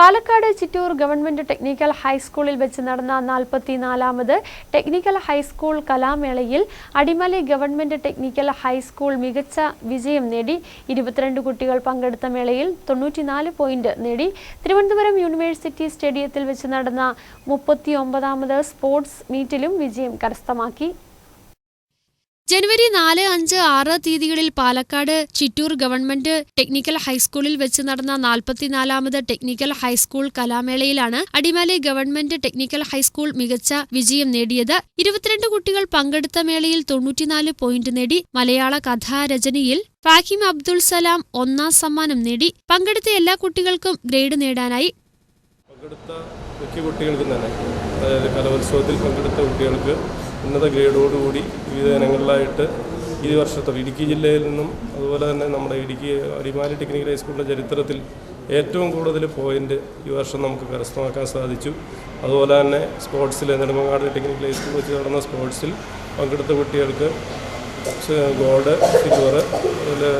Palakkad Chittur government technical ഹൈസ്കൂളിൽ വെച്ച് നടന്ന നാൽപ്പത്തിനാലാമത് technical high school കലാമേളയിൽ Adimali government technical high school മികച്ച വിജയം നേടി. ഇരുപത്തിരണ്ട് കുട്ടികൾ പങ്കെടുത്ത മേളയിൽ തൊണ്ണൂറ്റിനാല് പോയിന്റ് നേടി. തിരുവനന്തപുരം യൂണിവേഴ്സിറ്റി സ്റ്റേഡിയത്തിൽ വെച്ച് നടന്ന മുപ്പത്തിയൊമ്പതാമത് സ്പോർട്സ് മീറ്റിലും വിജയം കരസ്ഥമാക്കി. ജനുവരി നാല് അഞ്ച് ആറ് തീയതികളിൽ പാലക്കാട് ചിറ്റൂർ ഗവൺമെന്റ് ടെക്നിക്കൽ ഹൈസ്കൂളിൽ വെച്ച് നടന്ന നാൽപ്പത്തിനാലാമത് technical high school കലാമേളയിലാണ് Adimali government technical high school മികച്ച വിജയം നേടിയത്. ഇരുപത്തിരണ്ട് കുട്ടികൾ പങ്കെടുത്ത മേളയിൽ തൊണ്ണൂറ്റിനാല് പോയിന്റ് നേടി. മലയാള കഥാരചനയിൽ ഫാഹിം അബ്ദുൾ സലാം ഒന്നാം സമ്മാനം നേടി. പങ്കെടുത്ത എല്ലാ കുട്ടികൾക്കും ഗ്രേഡ് നേടാനായി. പങ്കെടുത്ത മിക്ക കുട്ടികൾക്കും തന്നെ അതായത് കലോത്സവത്തിൽ പങ്കെടുത്ത കുട്ടികൾക്ക് ഉന്നത ഗ്രേഡോടുകൂടി വിവിധ ഇനങ്ങളിലായിട്ട് ഈ വർഷത്തെ ഇടുക്കി ജില്ലയിൽ നിന്നും അതുപോലെ തന്നെ നമ്മുടെ ഇടുക്കി അടിമാലി ടെക്നിക്കൽ ഹൈസ്കൂളിന്റെ ചരിത്രത്തിൽ ഏറ്റവും കൂടുതൽ പോയിന്റ് ഈ വർഷം നമുക്ക് കരസ്ഥമാക്കാൻ സാധിച്ചു. അതുപോലെ തന്നെ സ്പോർട്സിൽ നെടുമങ്ങാട് ടെക്നിക്കൽ ഹൈസ്കൂൾ വെച്ച് നടന്ന സ്പോർട്സിൽ പങ്കെടുത്ത കുട്ടികൾക്ക് ഗോൾഡ് സിൽവർ അതുപോലെ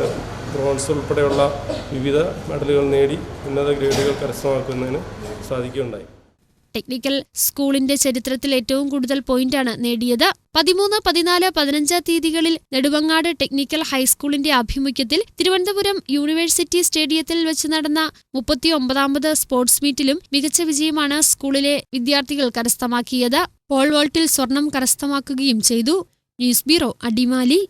ബ്രോൺസ് ഉൾപ്പെടെയുള്ള വിവിധ മെഡലുകൾ നേടി ഉന്നത ഗ്രേഡുകൾ കരസ്ഥമാക്കുന്നതിന് സാധിക്കുകയുണ്ടായി. ടെക്നിക്കൽ സ്കൂളിന്റെ ചരിത്രത്തിൽ ഏറ്റവും കൂടുതൽ പോയിന്റാണ് നേടിയത്. പതിമൂന്ന് പതിനാല് പതിനഞ്ച് തീയതികളിൽ നെടുവങ്ങാട് ടെക്നിക്കൽ ഹൈസ്കൂളിന്റെ ആഭിമുഖ്യത്തിൽ തിരുവനന്തപുരം യൂണിവേഴ്സിറ്റി സ്റ്റേഡിയത്തിൽ വെച്ച് നടന്ന മുപ്പത്തിയൊമ്പതാമത് സ്പോർട്സ് മീറ്റിലും മികച്ച വിജയമാണ് സ്കൂളിലെ വിദ്യാർത്ഥികൾ കരസ്ഥമാക്കിയത്. പോൾ വോൾട്ടിൽ സ്വർണം കരസ്ഥമാക്കുകയും ചെയ്തു. News bureau Adimali.